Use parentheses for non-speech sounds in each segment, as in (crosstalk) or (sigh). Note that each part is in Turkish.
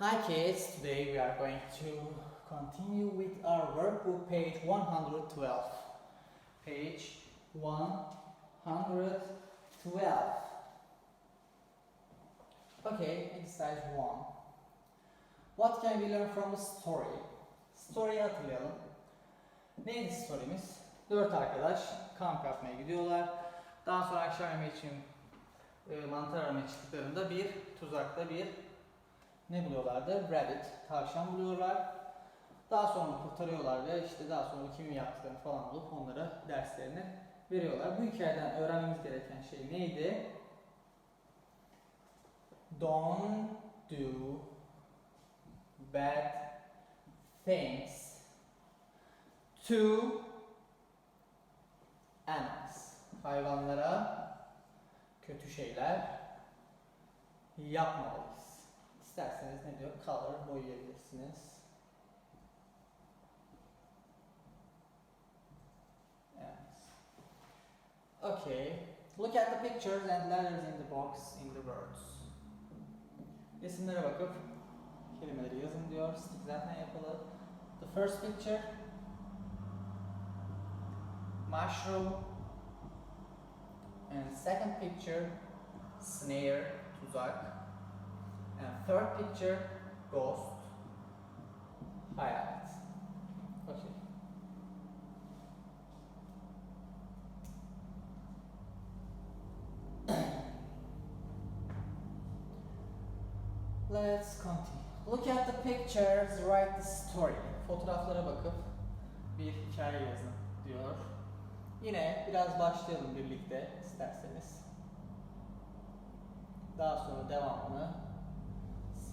Hi kids, today we are going to continue with our workbook page 112. Page 112. Okay, exercise 1. What can we learn from the story? Story'yi hatırlayalım. Neydi story'miz? Dört arkadaş kamp yapmaya gidiyorlar. Daha sonra akşam yemeği için e, mantar aramaya çıktıklarında bir tuzakta bir ne buluyorlardı? Rabbit, tavşan buluyorlar. Daha sonra kurtarıyorlar ve işte daha sonra kimin yaptıklarını falan bulup onlara derslerini veriyorlar. Bu hikayeden öğrenmemiz gereken şey neydi? Don't do bad things to animals. Hayvanlara kötü şeyler yapmamalıyız. İsterseniz ne diyor? Color boyayabilirsiniz. Evet. Okay. Look at the pictures and letters in the box in the words. Resimlere bakıp kelimeleri yazın diyor. Stick zaten yapılı. The first picture mushroom and second picture snare tuzak and third picture ghost hayalet. Okay. Let's continue. Look at the pictures, write the story. Fotoğraflara bakıp bir hikaye yazın diyor. Yine biraz başlayalım birlikte isterseniz. Daha sonra devamını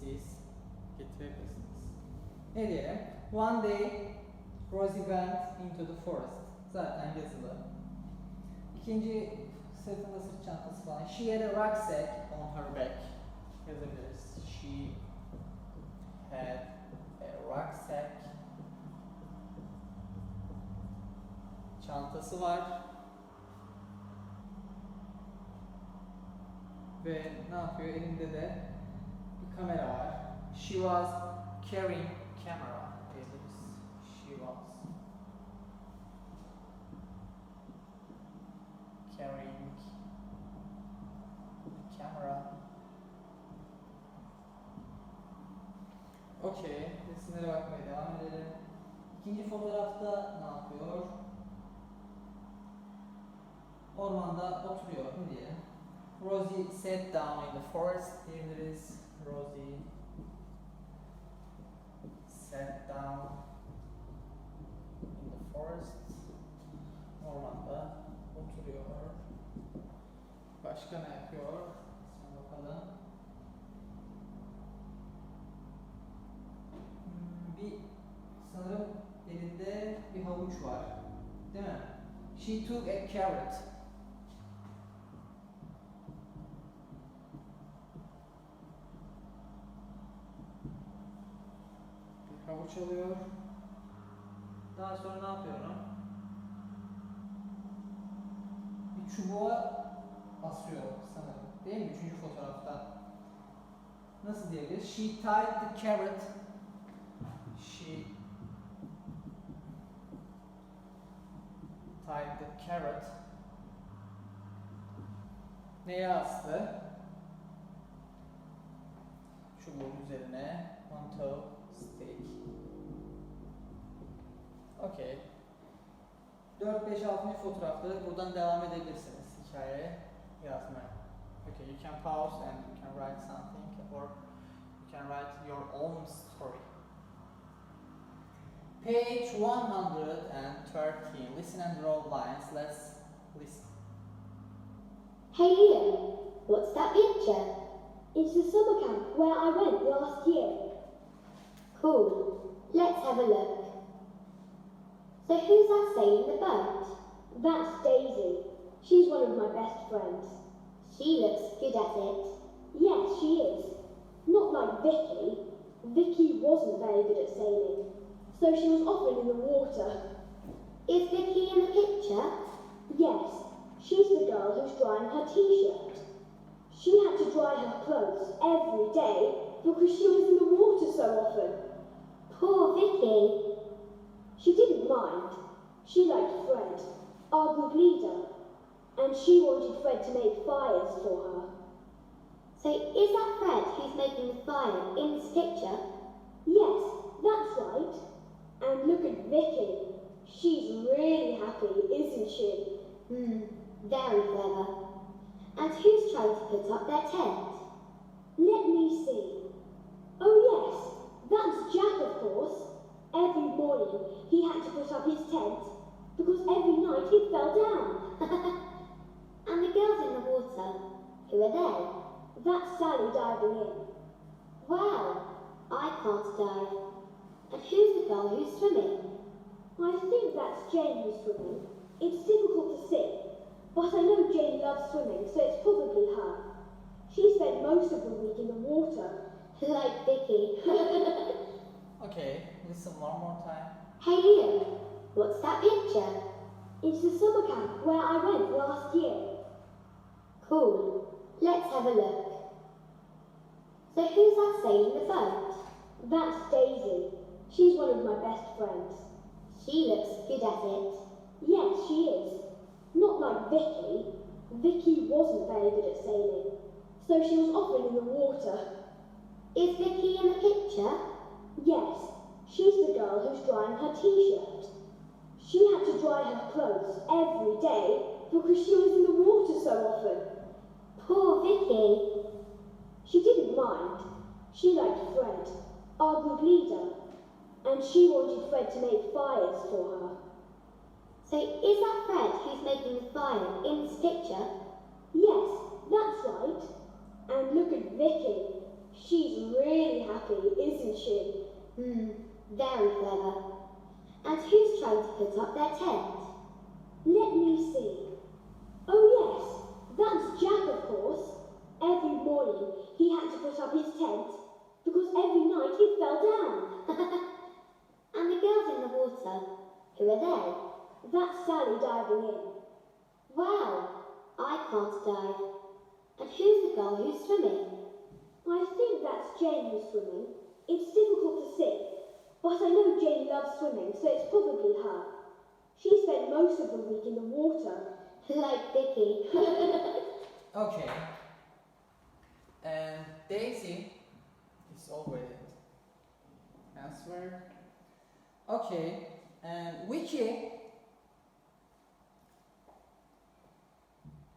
siz getirebilirsiniz. Ne diyelim? One day Rosie went into the forest. Zaten yazılı. İkinci sırtında sırt çantası falan. She had a rucksack on her back. Yazabiliriz. She had a rucksack. Çantası var. Ve ne yapıyor? Elinde de kamera var. She was carrying camera diyebiliriz. She was carrying camera. Okey. Resimlere bakmaya devam edelim. İkinci fotoğrafta ne yapıyor? Ormanda oturuyor. Ne? Rosie sat down in the forest diyebiliriz. Rosie sat down in the forest. Ormanda oturuyor. Başka ne yapıyor? Sonra bakalım. Hmm, Bir sanırım elinde bir havuç var. Değil mi? She took a carrot. Bir havuç alıyor. Daha sonra ne yapıyorum? Bir çubuğa asıyor sanırım. Değil mi? Üçüncü fotoğrafta. Nasıl diyebiliriz? She tied the carrot. She tied the carrot. Neye astı? Çubuğun üzerine onto stick. Okay. 4, 5, 6. fotoğrafları buradan devam edebilirsiniz hikayeye yazmaya. Okay, you can pause and you can write something or you can write your own story. Page 113. Listen and draw lines. Let's listen. Hey Ian, what's that picture? It's the summer camp where I went last year. Cool. Let's have a look. So who's that sailing the boat? That's Daisy. She's one of my best friends. She looks good at it. Yes, she is. Not like Vicky. Vicky wasn't very good at sailing, so she was often in the water. Is Vicky in the picture? Yes, she's the girl who's drying her t-shirt. She had to dry her clothes every day because she was in the water so often. Poor Vicky. She didn't mind. She liked Fred, our good leader, and she wanted Fred to make fires for her. So is that Fred who's making the fire in this picture? Yes, that's right. And look at Vicky. She's really happy, isn't she? Hmm, very clever. And who's trying to put up their tent? Let me see. Oh yes, that's Jack of course. Every morning he had to put up his tent because every night it fell down. (laughs) and the girls in the water, who are they? That's Sally diving in. Wow, I can't dive. And who's the girl who's swimming? I think that's Jane who's swimming. It's difficult to see, but I know Jane loves swimming, so it's probably her. She spent most of the week in the water. (laughs) Like Vicky. (laughs) Okay, listen one more time. hey Ian, what's that picture? It's the summer camp where I went last year. Cool. Let's have a look. So who's that sailing the boat? That's Daisy. She's one of my best friends. She looks good at it. Yes, she is. Not like Vicky. Vicky wasn't very good at sailing, so she was often in the water. Is Vicky in the picture? Yes, she's the girl who's drying her t-shirt. She had to dry her clothes every day because she was in the water so often. Poor Vicky. She didn't mind. She liked Fred, our good leader, and she wanted Fred to make fires for her. So is that Fred who's making the fire in this picture? Yes, that's right. And look at Vicky. She's really happy, isn't she? Hmm, very clever. And who's trying to put up their tent? Let me see. Oh yes, that's Jack of course. Every morning he had to put up his tent because every night it fell down. (laughs) and the girls in the water, who are they? That's Sally diving in. Wow, I can't dive. And who's the girl who's swimming? I think that's Jane who's swimming. It's difficult to see, but I know Jane loves swimming, so it's probably her. She spent most of the week in the water. Like Vicky. (laughs) Okay. And Daisy is already answered. Okay. And Vicky.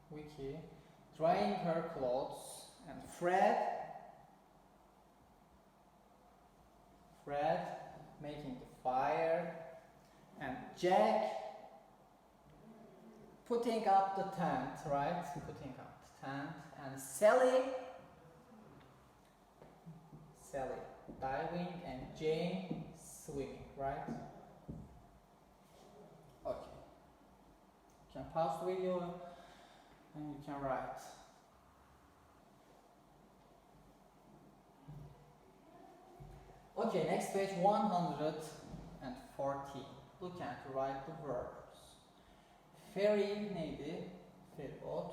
Vicky drying her clothes and Fred. Fred making the fire and Jack putting up the tent, right? Putting up the tent, and Sally, Sally diving, and Jane swimming, right? Okay. You can pause the video and you can write. Okay, next page 140. Look at write the verbs. Ferry neydi? Feribot.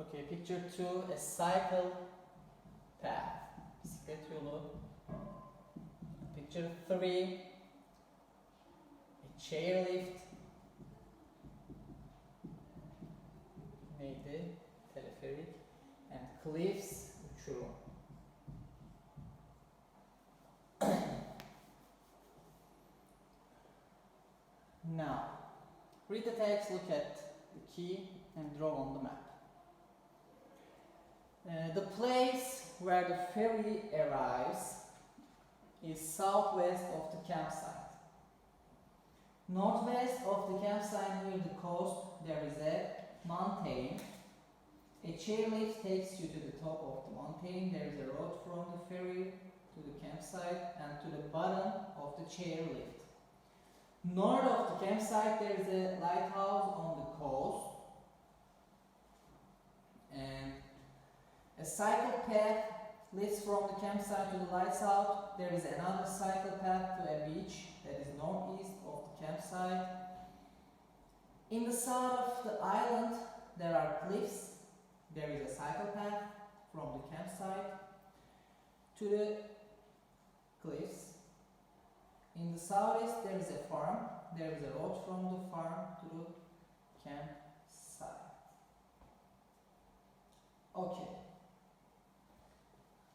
Okay, picture two, a cycle path. Bisiklet yolu. Picture three, a chairlift. Neydi? Teleferik. And cliffs, uçurum. Now, read the text, look at the key, and draw on the map. Uh, the place where the ferry arrives is southwest of the campsite. Northwest of the campsite near the coast, there is a mountain. A chairlift takes you to the top of the mountain. There is a road from the ferry to the campsite and to the bottom of the chairlift. North of the campsite, there is a lighthouse on the coast. And a cycle path leads from the campsite to the lighthouse. There is another cycle path to a beach that is northeast of the campsite. In the south of the island, there are cliffs. There is a cycle path from the campsite. To the cliffs. In the southeast, there is a farm. There is a road from the farm to the campsite. Okay.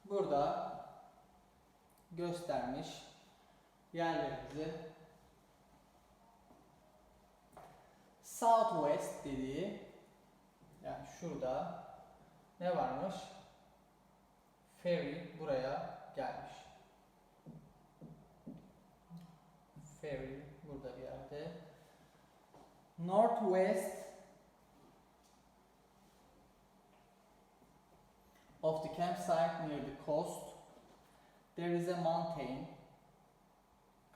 Burada göstermiş yerlerimizi Southwest dediği yani şurada ne varmış? Ferry buraya gelmiş. Ferry burada bir yerde. Northwest of the campsite near the coast there is a mountain.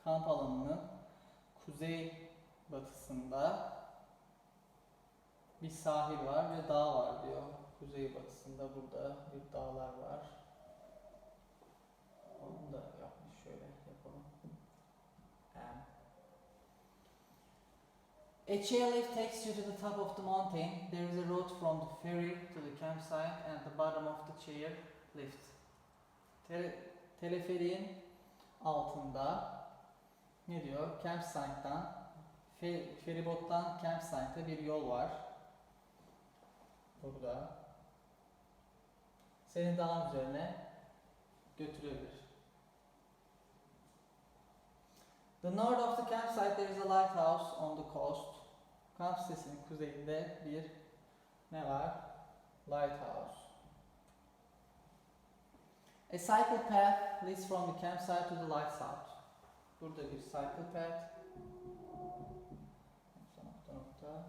Kamp alanının kuzey batısında bir sahil var ve dağ var diyor. Kuzey batısında burada bir dağlar var. Onu da yapmış şöyle yapalım. Um, A chairlift takes you to the top of the mountain. There is a road from the ferry to the campsite and the bottom of the chair lift. Tele, teleferiğin altında ne diyor? Campsite'dan fe, feribottan campsite'e bir yol var. Burada. Seni dağın üzerine götürebilir. The north of the campsite there is a lighthouse on the coast. Kamp sitesinin kuzeyinde bir ne var? Lighthouse. A cycle path leads from the campsite to the lighthouse. Burada bir cycle path. Nokta nokta.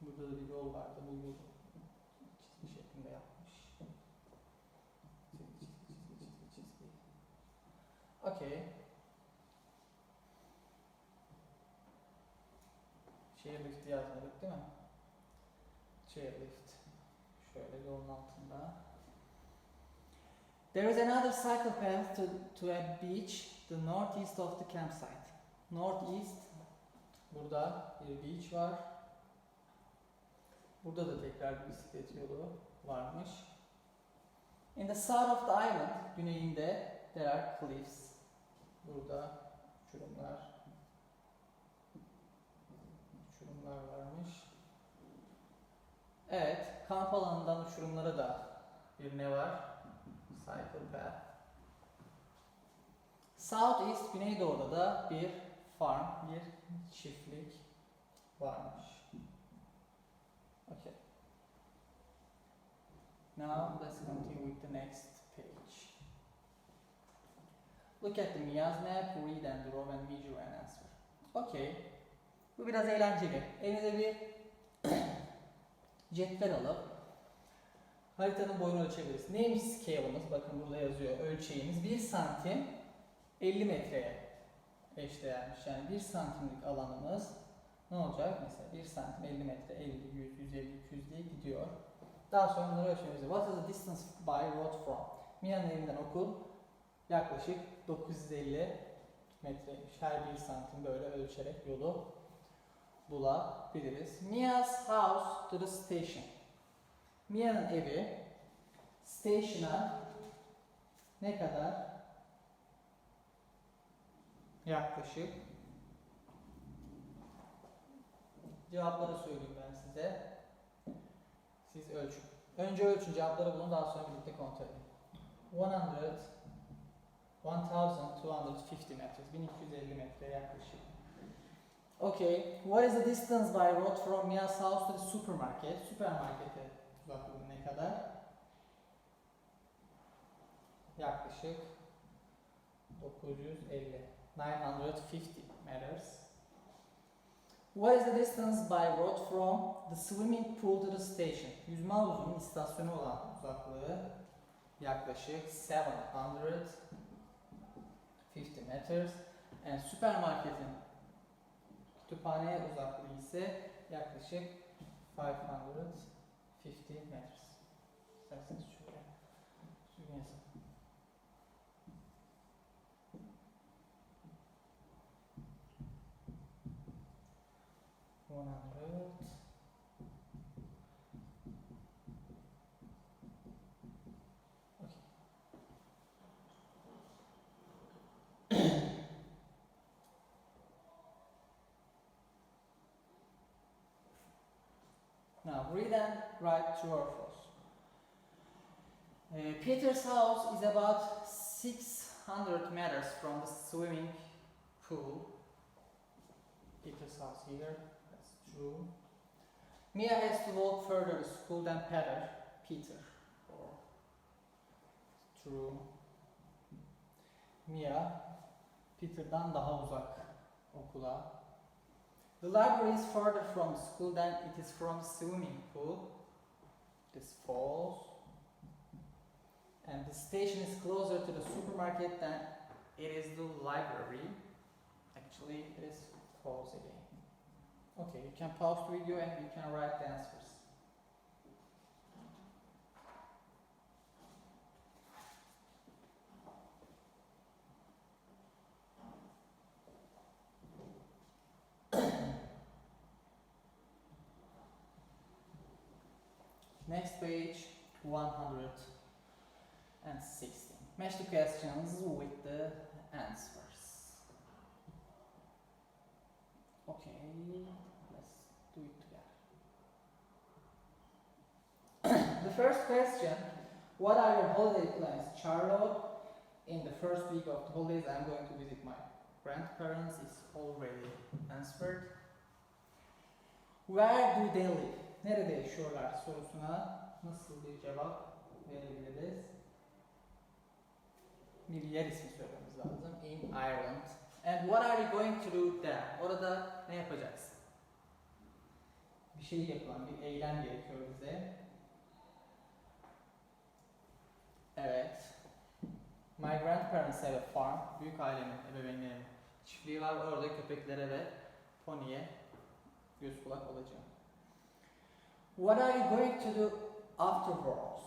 Burada da bir yol vardı. Bu yolu çizgi şeklinde yapmış. Çizgi çizgi çizgi çizgi çizgi. Chairlift yazmadık değil mi? Chairlift. Şöyle yolun altında. There is another cycle path to, to a beach the northeast of the campsite. Northeast burada bir beach var. Burada da tekrar bir bisiklet yolu varmış. In the south of the island, güneyinde there are cliffs. Burada uçurumlar. Uçurumlar varmış. Evet, kamp alanından uçurumlara da bir ne var? Cycle path. Southeast, güneydoğuda da bir farm, bir çiftlik varmış. Okay. Now let's continue with the next page. Look at the Mia's map, read and draw and measure and answer. Okay. Bu biraz eğlenceli. Elinize bir (coughs) cetvel alıp haritanın boyunu ölçebiliriz. Neymiş scale'ımız? Bakın burada yazıyor. Ölçeğimiz 1 santim 50 metreye eşdeğermiş. Yani 1 santimlik alanımız ne olacak? Mesela 1 santim 50 metre, 50, 100, 150, 200 diye gidiyor. Daha sonra bunları ölçmemiz What is the distance by road from? Mia'nın evinden okul yaklaşık 950 metreymiş. Her 1 santim böyle ölçerek yolu bulabiliriz. Mia's house to the station. Mia'nın evi station'a ne kadar? Yaklaşık Cevapları söyleyeyim ben size. Siz ölçün. Önce ölçün cevapları bulun daha sonra birlikte kontrol edin. 100 1250 meters. 1250 metre yaklaşık. Okay. What is the distance by road from Mia's house to the supermarket? Süpermarkete uzaklığı ne kadar? Yaklaşık 950. 950 meters. What is the distance by road from the swimming pool to the station? Yüzme havuzunun istasyonu olan uzaklığı yaklaşık 750 meters. And süpermarketin kütüphaneye uzaklığı ise yaklaşık 550 meters. İsterseniz şöyle düzgün yazın. One hundred. Read and write true or false. Uh, Peter's house is about 600 meters from the swimming pool. Peter's house here, that's true. Mia has to walk further to school than Peter. Peter. Or true. Mia Peter'dan daha uzak okula. The library is further from school than it is from swimming pool. This false. And the station is closer to the supermarket than it is the library. Actually, it is false again. Okay, you can pause the video and you can write the answers. Next page, 116. Match the questions with the answers. Okay, let's do it together. (coughs) the first question What are your holiday plans, Charlotte? In the first week of the holidays, I'm going to visit my grandparents. It's already answered. Where do they live? Nerede yaşıyorlar sorusuna nasıl bir cevap verebiliriz? Bir yer ismi söylememiz lazım. In Ireland. And what are you going to do there? Orada ne yapacaksın? Bir şey yapılan, bir eylem gerekiyor bize. Evet. My grandparents have a farm. Büyük ailemin, ebeveynlerimin çiftliği var. Orada köpeklere ve poniye göz kulak olacağım. What are you going to do afterwards?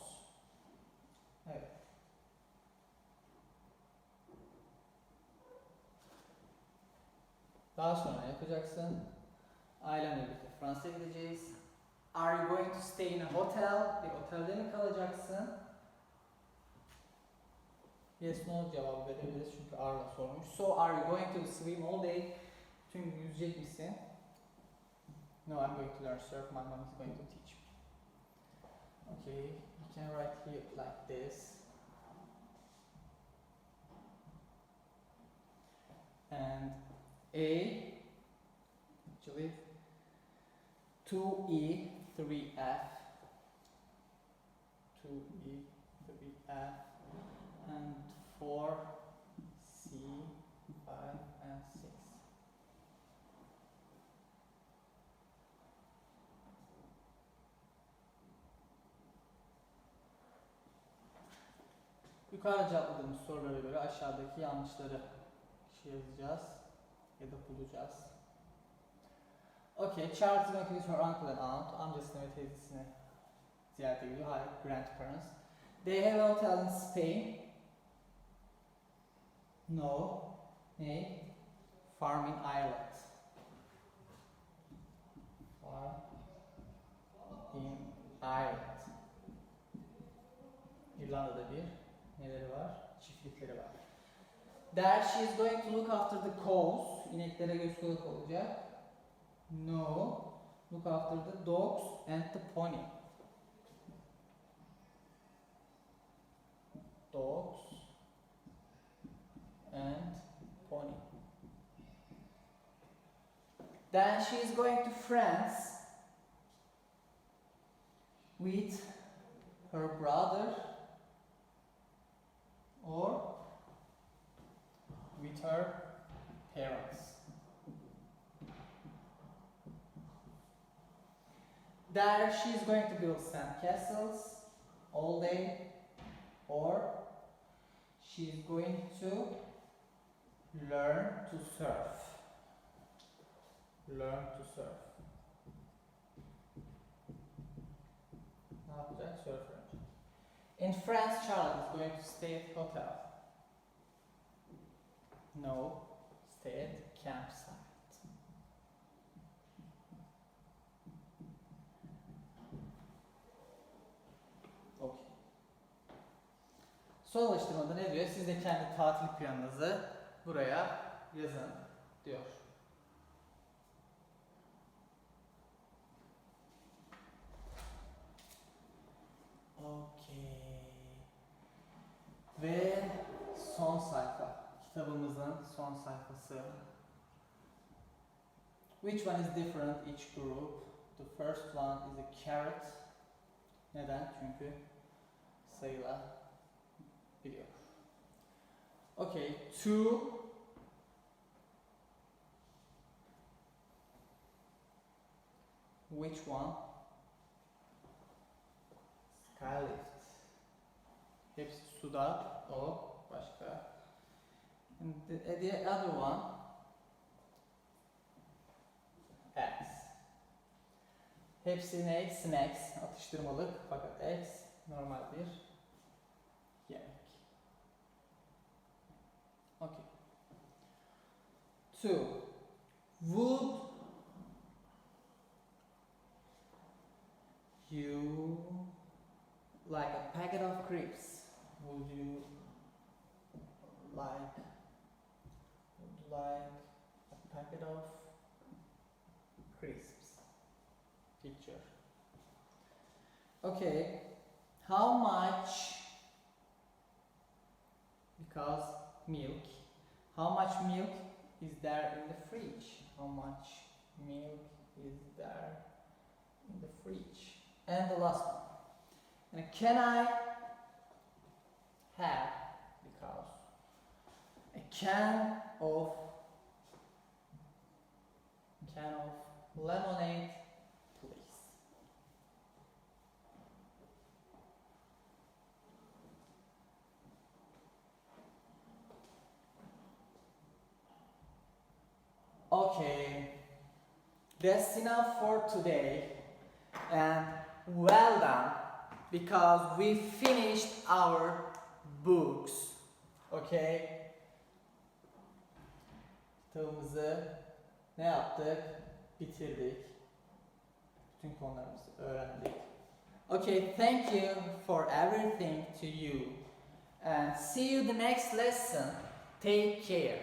Evet. Daha sonra yapacaksın? Ailenle birlikte Fransa'ya gideceğiz. Are you going to stay in a hotel? Bir otelde mi kalacaksın? Yes, no cevabı verebiliriz çünkü Arla sormuş. So are you going to swim all day? Tüm yüzecek misin? No, I'm going to learn surf. My mom is going to teach me. Okay, you can write here like this. And A, actually, 2E, 3F, 2E, 3F, and 4C, Yukarıda cevapladığımız sorulara göre aşağıdaki yanlışları şey yazacağız ya da bulacağız. Okay, Charles is visit her uncle and aunt. Amcasını ve teyzesini ziyarete gidiyor. Hayır, grandparents. They have a hotel in Spain. No. Ne? Farm in Ireland. Farm in Ireland. İrlanda'da bir neleri var? Çiftlikleri var. There she is going to look after the cows. İneklere göz kulak olacak. No. Look after the dogs and the pony. Dogs and pony. Then she is going to France with her brother or with her parents. There she is going to build sand castles all day, or she is going to learn to surf. Learn to surf. Ne yapacak? Surf öğrenecek. In France, Charlotte is going to stay at hotel. No, stay at campsite. Okay. Son alıştırmada ne diyor? Siz de kendi tatil planınızı buraya yazın diyor. Okay. Ve son sayfa. Kitabımızın son sayfası. Which one is different each group? The first one is a carrot. Neden? Çünkü sayıla biliyor. Okay, two. Which one? Skylift. Hepsi suda. O başka. And the, the other one. X. Hepsi ne? Snacks. Atıştırmalık. Fakat X normal bir yemek. Okay. Two. Would you like a packet of crisps? Would you like would you like a packet of crisps? Picture. Okay. How much? Because milk. How much milk is there in the fridge? How much milk is there in the fridge? And the last one. And can I have because a can of can of lemonade, please. Okay, that's enough for today, and well done because we finished our books. Okay? Kitabımızı ne yaptık? Bitirdik. Bütün konularımızı öğrendik. Okay, thank you for everything to you. And see you the next lesson. Take care.